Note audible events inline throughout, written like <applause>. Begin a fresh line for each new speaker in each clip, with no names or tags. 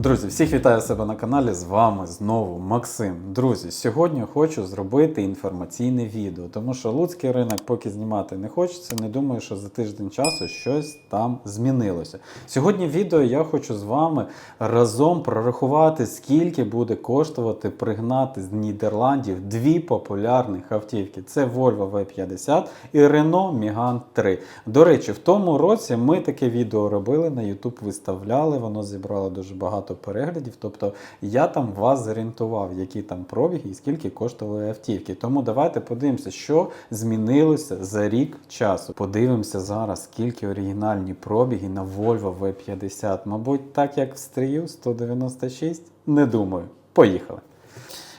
Друзі, всіх вітаю себе на каналі. З вами знову Максим. Друзі, сьогодні хочу зробити інформаційне відео, тому що луцький ринок поки знімати не хочеться. Не думаю, що за тиждень часу щось там змінилося. Сьогодні відео я хочу з вами разом прорахувати, скільки буде коштувати пригнати з Нідерландів дві популярних автівки: це Volvo V50 і Renault Megane 3. До речі, в тому році ми таке відео робили на YouTube, виставляли, воно зібрало дуже багато переглядів. Тобто я там вас зорієнтував, які там пробіги і скільки коштували автівки. Тому давайте подивимося, що змінилося за рік часу. Подивимося зараз, скільки оригінальні пробіги на Volvo V50. Мабуть, так як в стрію 196? Не думаю. Поїхали.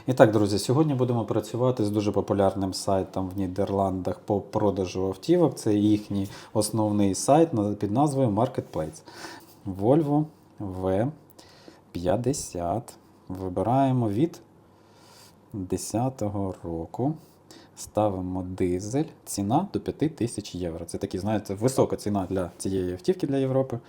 І так, друзі, сьогодні будемо працювати з дуже популярним сайтом в Нідерландах по продажу автівок. Це їхній основний сайт під назвою Marketplace. Volvo V50. Вибираємо від 10-го року. Ставимо дизель. Ціна до 5 тисяч євро. Це такі, знаєте, висока ціна для цієї автівки для Європи.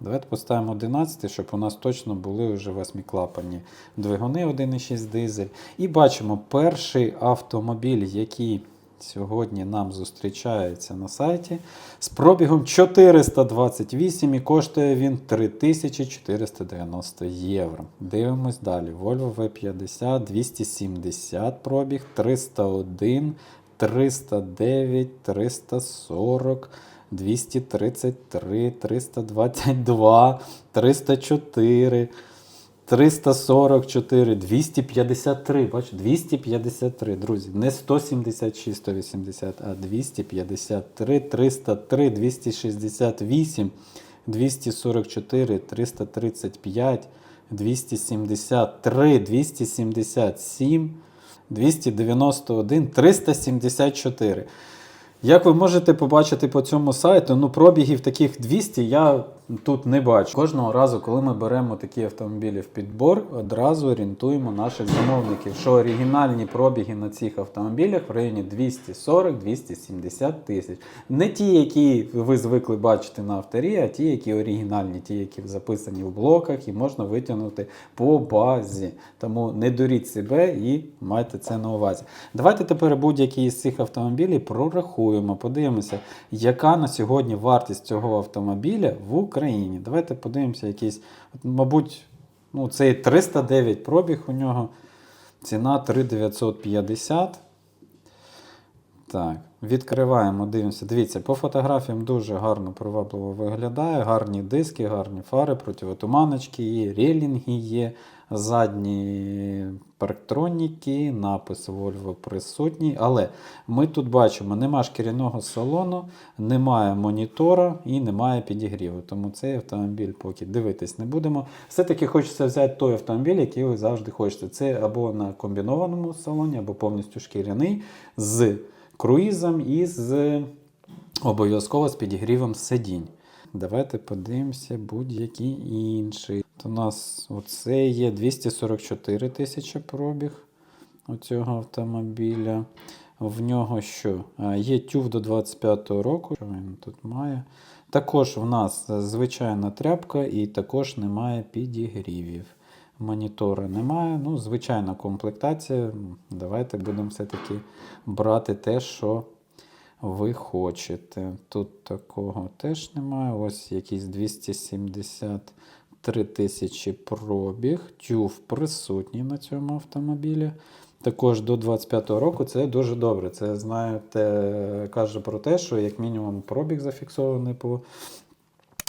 Давайте поставимо 11, щоб у нас точно були вже восьмиклапані двигуни 1,6 дизель. І бачимо перший автомобіль, який сьогодні нам зустрічається на сайті, з пробігом 428 і коштує він 3490 євро. Дивимось далі. Volvo V50 270 пробіг, 301, 309, 340. 233, 322, 304, 344, 253. Бачу, 253, друзі. Не 176, 180, а 253, 303, 268, 244, 335, 273, 277, 291, 374. Як ви можете побачити по цьому сайту, ну пробігів таких 200 я тут не бачу. Кожного разу, коли ми беремо такі автомобілі в підбор, одразу орієнтуємо наших замовників, що оригінальні пробіги на цих автомобілях в районі 240-270 тисяч. Не ті, які ви звикли бачити на авторі, а ті, які оригінальні, ті, які записані в блоках і можна витягнути по базі. Тому не дуріть себе і майте це на увазі. Давайте тепер будь-який із цих автомобілів прорахуємо, подивимося, яка на сьогодні вартість цього автомобіля в Україні. Давайте подивимося якийсь, от, мабуть, ну, цей 309 пробіг у нього. Ціна 3950. Так, відкриваємо, дивимося. Дивіться, по фотографіям дуже гарно привабливо виглядає. Гарні диски, гарні фари, противотуманочки є, релінги є, задні парктроніки, напис Volvo присутній. Але ми тут бачимо, нема шкіряного салону, немає монітора і немає підігріву. Тому цей автомобіль поки дивитись не будемо. Все-таки хочеться взяти той автомобіль, який ви завжди хочете. Це або на комбінованому салоні, або повністю шкіряний з круїзом і з обов'язково з підігрівом сидінь. Давайте подивимося будь-який інший. От у нас оце є 244 тисячі пробіг у цього автомобіля. В нього що? Є тюв до 25-го року, що він тут має. Також в нас звичайна тряпка і також немає підігрівів. Монітора немає. Ну, Звичайна комплектація. Давайте будемо все-таки брати те, що ви хочете. Тут такого теж немає. Ось якісь 270 3000 пробіг, тюф присутній на цьому автомобілі. Також до 25-го року це дуже добре. Це знаєте, каже про те, що як мінімум пробіг зафіксований по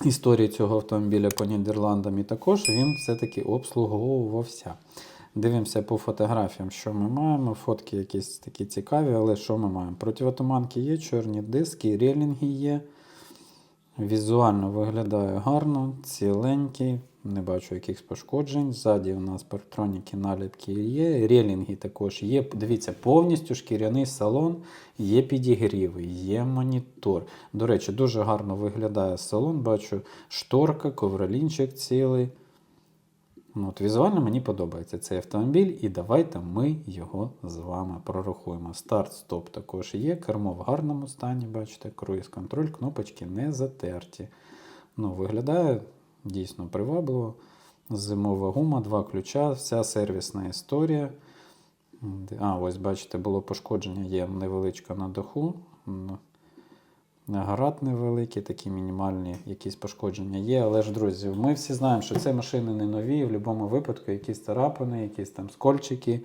історії цього автомобіля по Нідерландам. І також він все-таки обслуговувався. Дивимося по фотографіям, що ми маємо. Фотки якісь такі цікаві, але що ми маємо? Противотуманки є, чорні диски, релінги є. Візуально виглядає гарно, ціленький, не бачу якихось пошкоджень. Ззаді у нас парктроніки, наліпки є, релінги також є. Дивіться, повністю шкіряний салон, є підігріви, є монітор. До речі, дуже гарно виглядає салон. Бачу шторка, ковролінчик цілий. Ну, от Візуально мені подобається цей автомобіль, і давайте ми його з вами прорахуємо. Старт-стоп також є, кермо в гарному стані, бачите, круїз-контроль, кнопочки не затерті. Ну, Виглядає дійсно привабливо. Зимова гума, два ключа, вся сервісна історія. А, ось бачите, було пошкодження, є невеличка на даху. Гарат невеликий, такі мінімальні якісь пошкодження є. Але ж, друзі, ми всі знаємо, що це машини не нові. В будь-якому випадку якісь царапини, якісь там скольчики,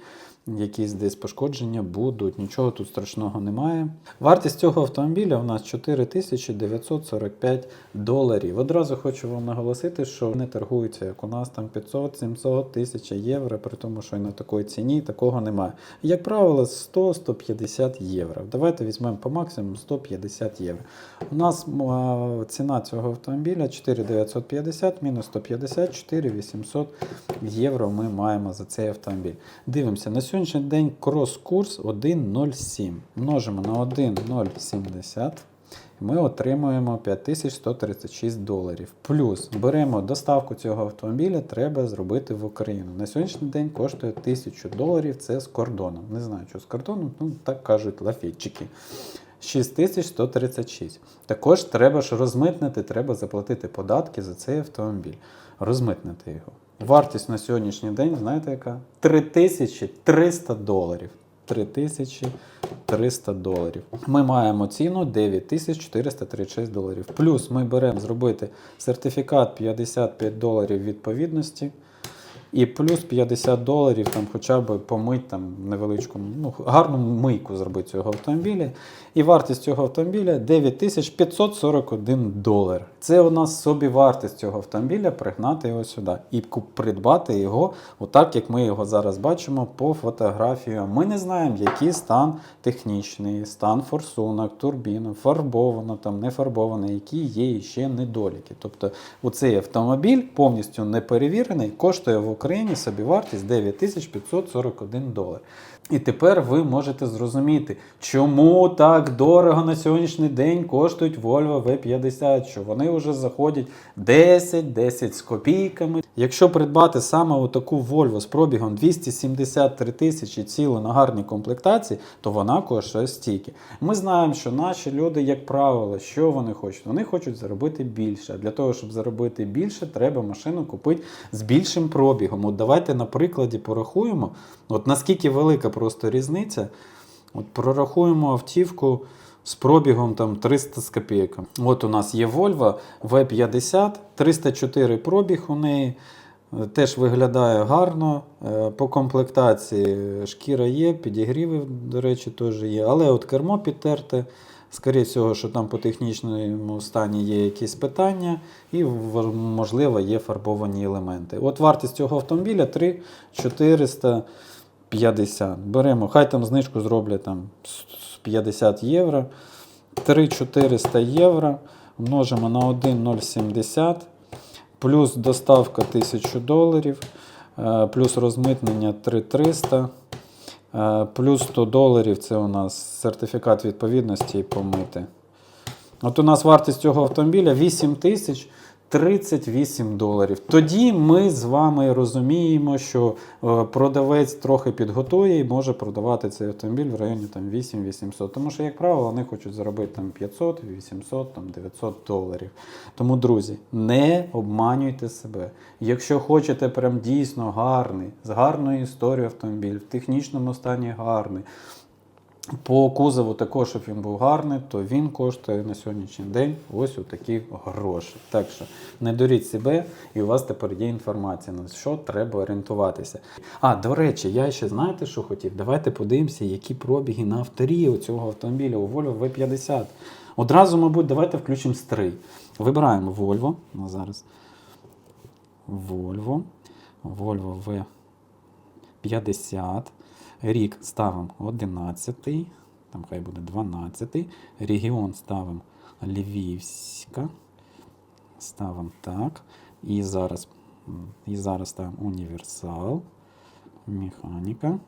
якісь десь пошкодження будуть. Нічого тут страшного немає. Вартість цього автомобіля у нас 4945 доларів. Одразу хочу вам наголосити, що вони торгуються як у нас там 500, 700, 1000 євро, при тому, що і на такій ціні такого немає. Як правило, 100-150 євро. Давайте візьмемо по максимуму 150 євро. У нас ціна цього автомобіля 4950 мінус 150, 4800 євро ми маємо за цей автомобіль. Дивимося, на сьогоднішній день крос-курс 1,07. Множимо на 1,070. Ми отримуємо 5136 доларів. Плюс беремо доставку цього автомобіля, треба зробити в Україну. На сьогоднішній день коштує 1000 доларів. Це з кордоном. Не знаю, що з кордоном, ну так кажуть лафітчики. 6136. Також треба ж розмитнити, треба заплатити податки за цей автомобіль. Розмитнити його. Вартість на сьогоднішній день, знаєте яка? 3300 доларів. 3300 доларів. Ми маємо ціну 9436 доларів. Плюс ми беремо зробити сертифікат 55 доларів відповідності. І плюс 50 доларів там хоча б помить там невеличку, ну, гарну мийку зробити цього автомобіля. І вартість цього автомобіля 9541 долар. Це у нас собі вартість цього автомобіля пригнати його сюди і придбати його, отак як ми його зараз бачимо по фотографіям. Ми не знаємо, який стан технічний, стан форсунок, турбіна, фарбовано, там не фарбовано, які є ще недоліки. Тобто оцей автомобіль повністю не перевірений, коштує в Україні собівартість 9541 долар. І тепер ви можете зрозуміти, чому так дорого на сьогоднішній день коштують Volvo V50, що вони вже заходять 10, 10 з копійками. Якщо придбати саме таку Volvo з пробігом 273 тисячі цілу на гарній комплектації, то вона коштує стільки. Ми знаємо, що наші люди, як правило, що вони хочуть? Вони хочуть заробити більше. Для того, щоб заробити більше, треба машину купити з більшим пробігом. От давайте на прикладі порахуємо, от наскільки велика просто різниця. От прорахуємо автівку з пробігом там 300 з копійками. От у нас є Volvo V50, 304 пробіг у неї. Е, Теж виглядає гарно. Е, По комплектації шкіра є, підігріви, до речі, теж є. Але от кермо підтерте. Скоріше всього, що там по технічному стані є якісь питання, і можливо є фарбовані елементи. От вартість цього автомобіля 3450. Беремо, хай там знижку зроблять там 50 євро. 3400 євро множимо на 1,070, плюс доставка 1000 доларів, е, плюс розмитнення 3300. Е, Плюс 100 доларів це у нас сертифікат відповідності і помити. От у нас вартість цього автомобіля 8 тисяч 38 доларів. Тоді ми з вами розуміємо, що е, продавець трохи підготує і може продавати цей автомобіль в районі там, 8-800. Тому що, як правило, вони хочуть заробити там 500, 800, там, 900 доларів. Тому, друзі, не обманюйте себе. Якщо хочете прям дійсно гарний, з гарною історією автомобіль, в технічному стані гарний. По кузову також, щоб він був гарний, то він коштує на сьогоднішній день ось такі гроші. Так що не дуріть себе, і у вас тепер є інформація, на що треба орієнтуватися. А, до речі, я ще знаєте, що хотів? Давайте подивимося, які пробіги на авторі у цього автомобіля у Volvo V50. Одразу, мабуть, давайте включимо стрий. Вибираємо Volvo. Ну, зараз. Volvo. Volvo V50. Рік ставимо 11, там хай буде 12. Регіон ставимо Львівська. Ставимо так. І зараз, і зараз ставимо універсал. Механіка.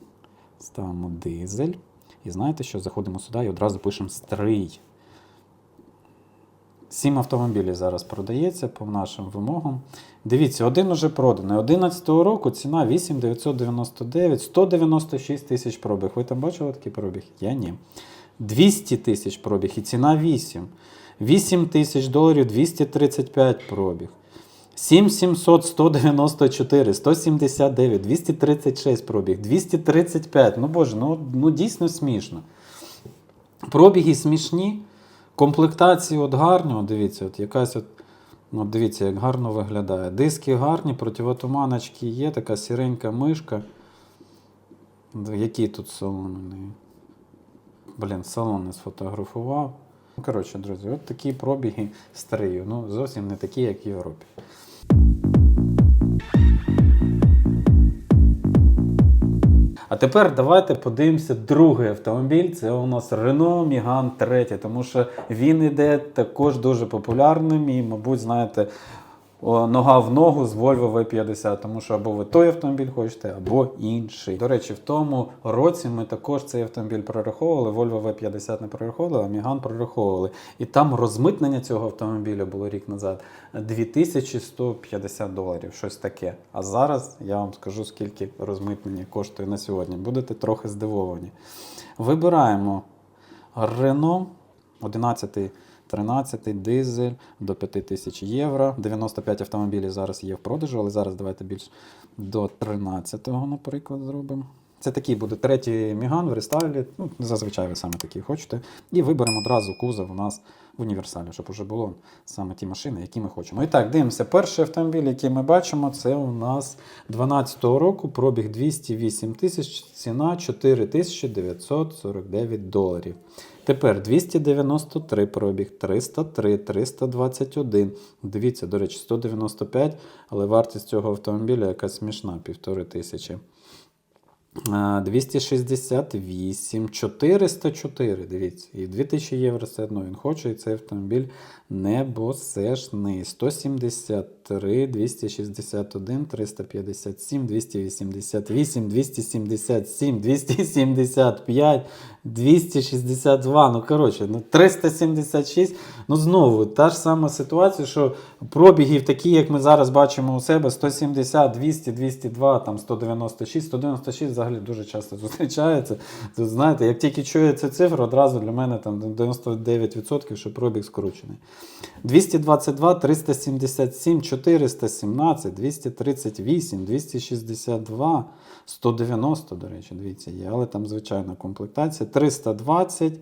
Ставимо дизель. І знаєте що? Заходимо сюди і одразу пишемо стрий. Сім автомобілів зараз продається по нашим вимогам. Дивіться, один уже проданий. 11 року ціна 8999, 196 тисяч пробіг. Ви там бачили такий пробіг? Я ні. 200 тисяч пробіг і ціна 8. 8 тисяч доларів 235 пробіг. 7700, 194, 179, 236 пробіг, 235. Ну боже, ну, ну дійсно смішно. Пробіги смішні, комплектації от гарні, от дивіться, от якась от, ну, от дивіться, як гарно виглядає. Диски гарні, противотуманочки є, така сіренька мишка. Який тут салон? Блін, салон не сфотографував. Коротше, друзі, от такі пробіги старі. Ну, зовсім не такі, як в Європі. А тепер давайте подивимося другий автомобіль. Це у нас Renault Megane 3, тому що він іде також дуже популярним і, мабуть, знаєте, нога в ногу з Volvo V50, тому що або ви той автомобіль хочете, або інший. До речі, в тому році ми також цей автомобіль прораховували. Volvo V50 не прораховували, а Megane прораховували. І там розмитнення цього автомобіля було рік назад 2150 доларів, щось таке. А зараз я вам скажу, скільки розмитнення коштує на сьогодні. Будете трохи здивовані. Вибираємо Renault 11 13 дизель до 5000 євро. 95 автомобілів зараз є в продажу, але зараз давайте більш до 13-го, наприклад, зробимо. Це такий буде третій Міган в рестайлі. Ну, зазвичай ви саме такі хочете. І виберемо одразу кузов у нас в універсалі, щоб уже було саме ті машини, які ми хочемо. І так, дивимося. Перший автомобіль, який ми бачимо, це у нас 12-го року, пробіг 208 тисяч, ціна 4949 доларів. Тепер 293 пробіг, 303, 321. Дивіться, до речі, 195, але вартість цього автомобіля якась смішна, півтори тисячі. 268, 404, дивіться, і 2000 євро все одно він хоче, і цей автомобіль небосешний. 173, 261, 357, 288, 277, 275, 262, ну коротше, ну 376. Ну знову та ж сама ситуація, що пробігів такі, як ми зараз бачимо у себе, 170, 200, 202, там 196, 196 взагалі дуже часто <laughs> зустрічається. Тут знаєте, як тільки чує цю цифру, одразу для мене там 99%, що пробіг скручений. 222, 377, 417, 238, 262, 190, до речі, дивіться, є, але там звичайна комплектація. 320,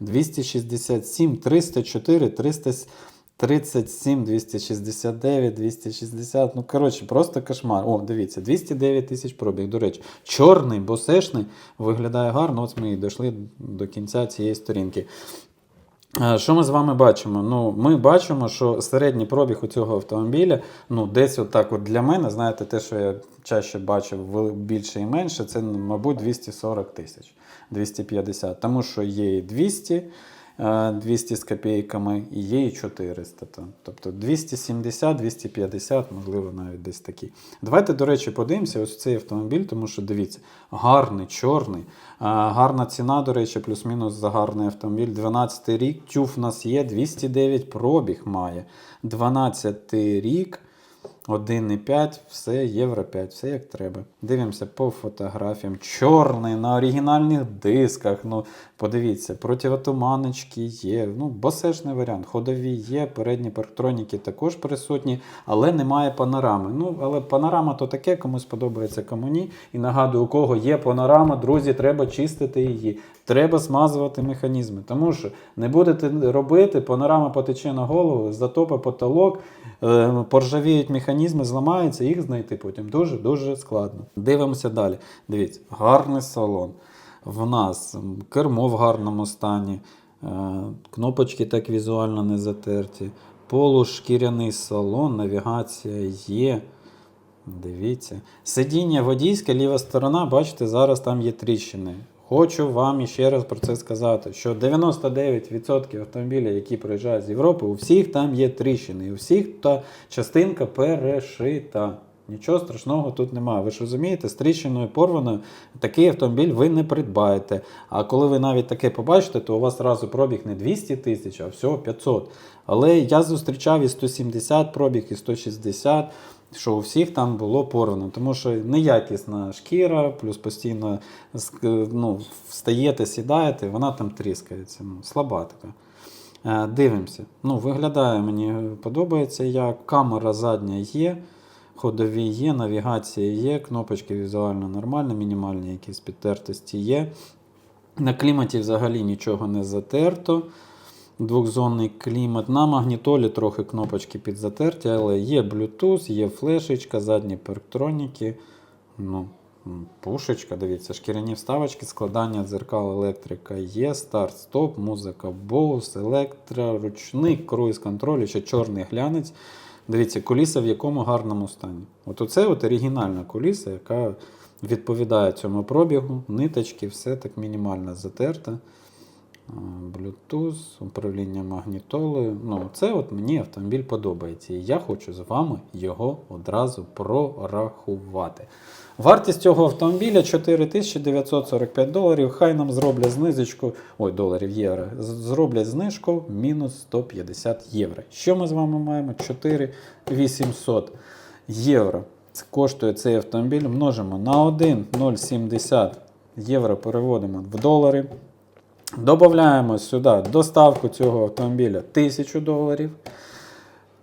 267, 304, 337, 269, 260. Ну, коротше, просто кошмар. О, дивіться, 209 тисяч пробіг. До речі, чорний, босешний, виглядає гарно. Ось ми і дійшли до кінця цієї сторінки. Що ми з вами бачимо? Ну, Ми бачимо, що середній пробіг у цього автомобіля, ну, десь отак от для мене, знаєте, те, що я чаще бачив більше і менше, це, мабуть, 240 тисяч, 250. Тому що є і 200, е, 200 з копійками, і є і 400. там. Тобто 270, 250, можливо, навіть десь такі. Давайте, до речі, подивимося ось цей автомобіль, тому що дивіться, гарний, чорний. Гарна ціна, до речі, плюс-мінус за гарний автомобіль. 12 рік. Тюф у нас є, 209 пробіг має. 12 рік. 1,5, все, євро 5, все як треба. Дивимося по фотографіям. Чорний на оригінальних дисках. Ну, подивіться, противотуманочки є. Ну, босешний варіант. Ходові є, передні парктроніки також присутні, але немає панорами. Ну, але панорама то таке, комусь подобається, кому ні. І нагадую, у кого є панорама, друзі, треба чистити її. Треба смазувати механізми. Тому що не будете робити, панорама потече на голову, затопить потолок, е, поржавіють механізми, зламаються, їх знайти потім дуже-дуже складно. Дивимося далі. Дивіться, гарний салон. В нас кермо в гарному стані, е, кнопочки так візуально не затерті, полушкіряний салон, навігація є. Дивіться. Сидіння водійське, ліва сторона, бачите, зараз там є тріщини. Хочу вам іще раз про це сказати, що 99% автомобілів, які приїжджають з Європи, у всіх там є тріщини, і у всіх та частинка перешита. Нічого страшного тут немає. Ви ж розумієте, з тріщиною порваною такий автомобіль ви не придбаєте. А коли ви навіть таке побачите, то у вас одразу пробіг не 200 тисяч, а всього 500. Але я зустрічав і 170 пробіг, і 160 що у всіх там було порвано, тому що неякісна шкіра, плюс постійно ну, встаєте, сідаєте, вона там тріскається. Ну, слаба така. Е, Дивимося. Ну, виглядає, мені подобається як. Камера задня є, ходові є, навігація є, кнопочки візуально нормально, мінімальні якісь підтертості є. На кліматі взагалі нічого не затерто. Двохзонний клімат. На магнітолі трохи кнопочки підзатерті, але є Bluetooth, є флешечка, задні парктроніки. Ну, пушечка, дивіться, шкіряні вставочки, складання дзеркал, електрика є, старт, стоп, музика, Bose, електро, ручний круїз контроль, ще чорний глянець. Дивіться, куліса в якому гарному стані. От оце от оригінальна куліса, яка відповідає цьому пробігу. Ниточки, все так мінімально затерте. Bluetooth, управління магнітолою. Ну, це от мені автомобіль подобається. І я хочу з вами його одразу прорахувати. Вартість цього автомобіля 4945 доларів. Хай нам зроблять знижечку, ой, доларів євро. Зроблять знижку мінус 150 євро. Що ми з вами маємо? 4800 євро. Коштує цей автомобіль. Множимо на 1,070 євро переводимо в долари. Додаємо сюди доставку цього автомобіля 1000 доларів.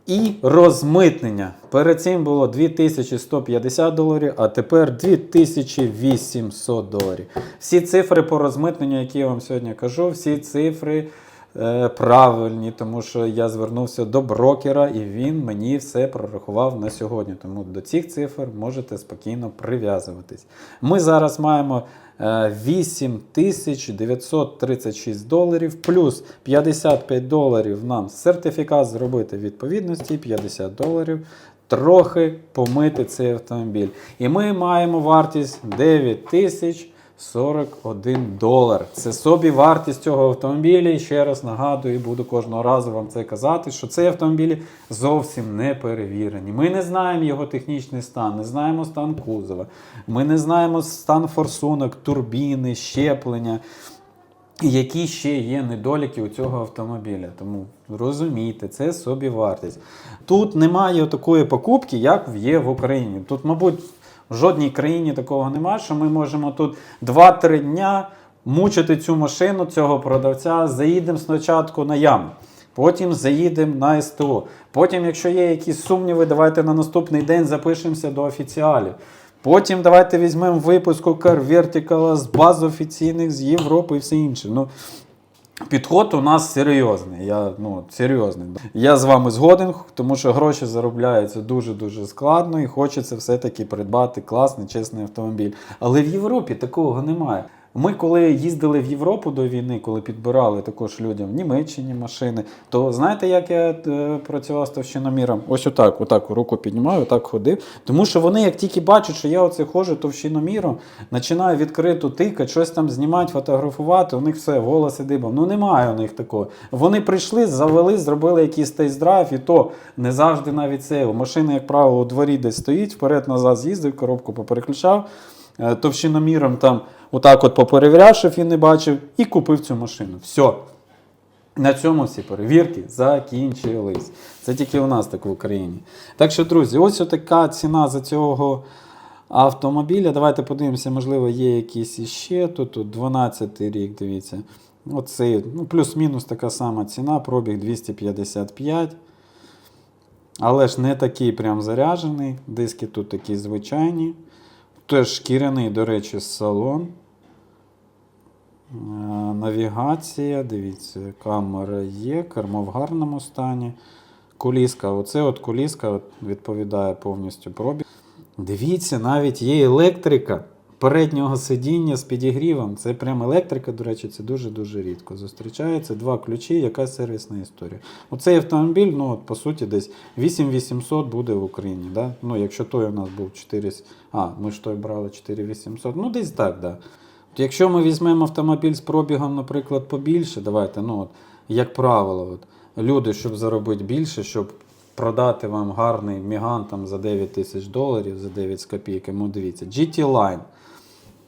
І розмитнення. Перед цим було 2150 доларів, а тепер 2800 доларів. Всі цифри по розмитненню, які я вам сьогодні кажу, всі цифри правильні, тому що я звернувся до брокера і він мені все прорахував на сьогодні. Тому до цих цифр можете спокійно прив'язуватись. Ми зараз маємо е, 8936 доларів, плюс 55 доларів нам сертифікат зробити відповідності, 50 доларів. Трохи помити цей автомобіль. І ми маємо вартість 9041 долар. Це собі вартість цього автомобіля. І ще раз нагадую, буду кожного разу вам це казати, що цей автомобіль зовсім не перевірені. Ми не знаємо його технічний стан, не знаємо стан кузова, ми не знаємо стан форсунок, турбіни, щеплення. Які ще є недоліки у цього автомобіля. Тому розумійте, це собі вартість. Тут немає такої покупки, як є в Україні. Тут, мабуть, в жодній країні такого немає, що ми можемо тут 2-3 дня мучити цю машину, цього продавця, заїдемо спочатку на яму. Потім заїдемо на СТО. Потім, якщо є якісь сумніви, давайте на наступний день запишемося до офіціалів. Потім давайте візьмемо випуску Car Vertical з баз офіційних з Європи і все інше. Ну, Підход у нас серйозний. Я, ну, серйозний. Я з вами згоден, тому що гроші заробляються дуже-дуже складно і хочеться все-таки придбати класний, чесний автомобіль. Але в Європі такого немає. Ми, коли їздили в Європу до війни, коли підбирали також людям в Німеччині машини, то знаєте, як я е, працював з товщиноміром? Ось отак, отак руку піднімаю, отак ходив. Тому що вони, як тільки бачать, що я оце ходжу товщиноміром, починаю відкрито тикати, щось там знімати, фотографувати, у них все, волоси дибом. Ну немає у них такого. Вони прийшли, завели, зробили якийсь тест-драйв, і то не завжди навіть це. Машина, як правило, у дворі десь стоїть, вперед-назад з'їздив, коробку попереключав. Е, Товщиноміром там отак от поперевіряв, щоб він не бачив, і купив цю машину. Все. На цьому всі перевірки закінчились. Це тільки у нас так в Україні. Так що, друзі, ось така ціна за цього автомобіля. Давайте подивимося, можливо, є якісь іще. Тут, тут 12 рік, дивіться. Оцей, ну, плюс-мінус така сама ціна, пробіг 255. Але ж не такий прям заряджений. Диски тут такі звичайні. Теж шкіряний, до речі, салон. Е, Навігація, дивіться, камера є, кермо в гарному стані. Куліска, оце от куліска відповідає повністю пробіг. Дивіться, навіть є електрика переднього сидіння з підігрівом. Це прям електрика, до речі, це дуже-дуже рідко. Зустрічається два ключі, яка сервісна історія. Оцей автомобіль, ну, от, по суті, десь 8800 буде в Україні. Да? Ну, якщо той у нас був 4... А, ми ж той брали 4800, ну десь так, да. От Якщо ми візьмемо автомобіль з пробігом, наприклад, побільше, давайте, ну от, як правило, от, люди, щоб заробити більше, щоб продати вам гарний міган там, за 9 тисяч доларів, за 9 з копійками, дивіться, GT Line.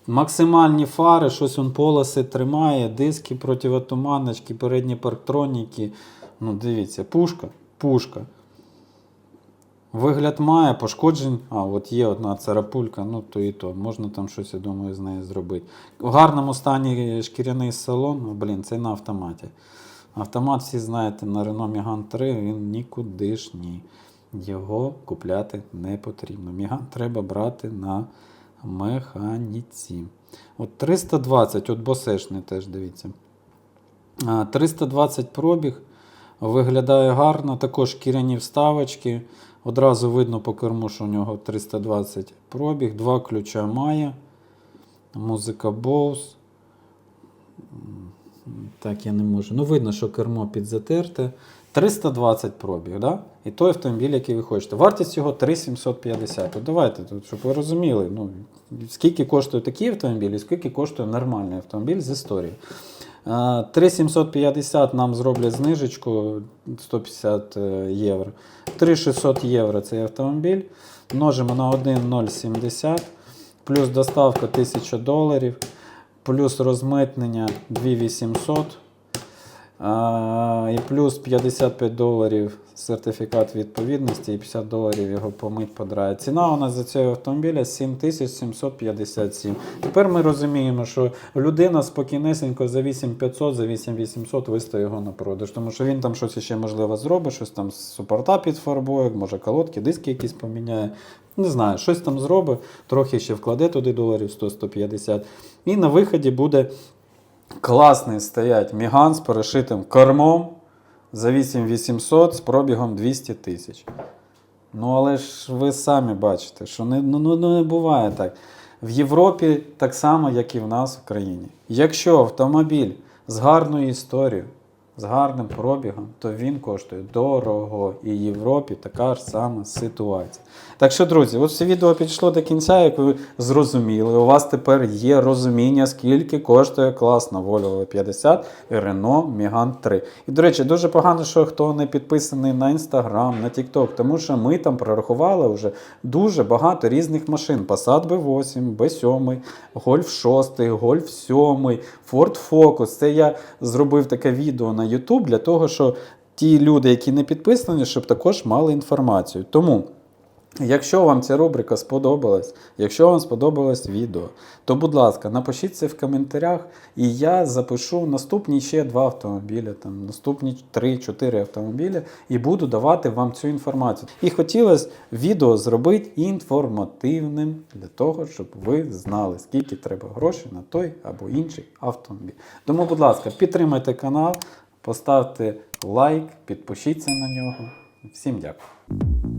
Максимальні фари, щось он полоси тримає, диски противотуманочки, передні парктроніки. Ну, дивіться, пушка, пушка. Вигляд має, пошкоджень. А, от є одна царапулька, ну то і то. Можна там щось, я думаю, з нею зробити. В гарному стані шкіряний салон, блін, це на автоматі. Автомат, всі знаєте, на Renault Megane 3 він нікудишній. Його купляти не потрібно. Megane треба брати на механіці. От 320, от босешний теж дивіться. 320 пробіг. Виглядає гарно. Також шкіряні вставочки. Одразу видно по керму, що у нього 320 пробіг. Два ключа має. Музика Bose. Так, я не можу. Ну, видно, що кермо підзатерте. 320 пробіг, да? І той автомобіль, який ви хочете. Вартість його 3750. От давайте, тут, щоб ви розуміли, ну, скільки коштує такий автомобіль і скільки коштує нормальний автомобіль з історії. Е, 3750 нам зроблять знижечку 150 е, євро. 3600 євро цей автомобіль. Множимо на 1,070, плюс доставка 1000 доларів, плюс розмитнення 2800. А, і плюс 55 доларів сертифікат відповідності і 50 доларів його помить подрає. Ціна у нас за цього автомобіля 7757. Тепер ми розуміємо, що людина спокійнесенько за 8500, за 8800 виставить його на продаж, тому що він там щось ще можливо зробить, щось там з супорта підфарбує, може колодки, диски якісь поміняє. Не знаю, щось там зробить, трохи ще вкладе туди доларів 100-150. І на виході буде Класний стоять Міган з перешитим кормом за 8800 з пробігом 200 тисяч. Ну, але ж ви самі бачите, що не, ну, ну, ну, не буває так. В Європі так само, як і в нас в країні. Якщо автомобіль з гарною історією, з гарним пробігом, то він коштує дорого. І в Європі така ж сама ситуація. Так що, друзі, от все відео підійшло до кінця, як ви зрозуміли. У вас тепер є розуміння, скільки коштує класна Volvo V50 і Renault Megane 3. І, до речі, дуже погано, що хто не підписаний на Instagram, на TikTok, тому що ми там прорахували вже дуже багато різних машин. Passat B8, B7, Golf 6, Golf 7, Ford Focus. Це я зробив таке відео на YouTube для того, що ті люди, які не підписані, щоб також мали інформацію. Тому. Якщо вам ця рубрика сподобалась, якщо вам сподобалось відео, то, будь ласка, напишіть це в коментарях, і я запишу наступні ще два автомобілі, там, наступні 3-4 автомобілі, і буду давати вам цю інформацію. І хотілося відео зробити інформативним для того, щоб ви знали, скільки треба грошей на той або інший автомобіль. Тому, будь ласка, підтримайте канал, поставте лайк, підпишіться на нього. Всім дякую.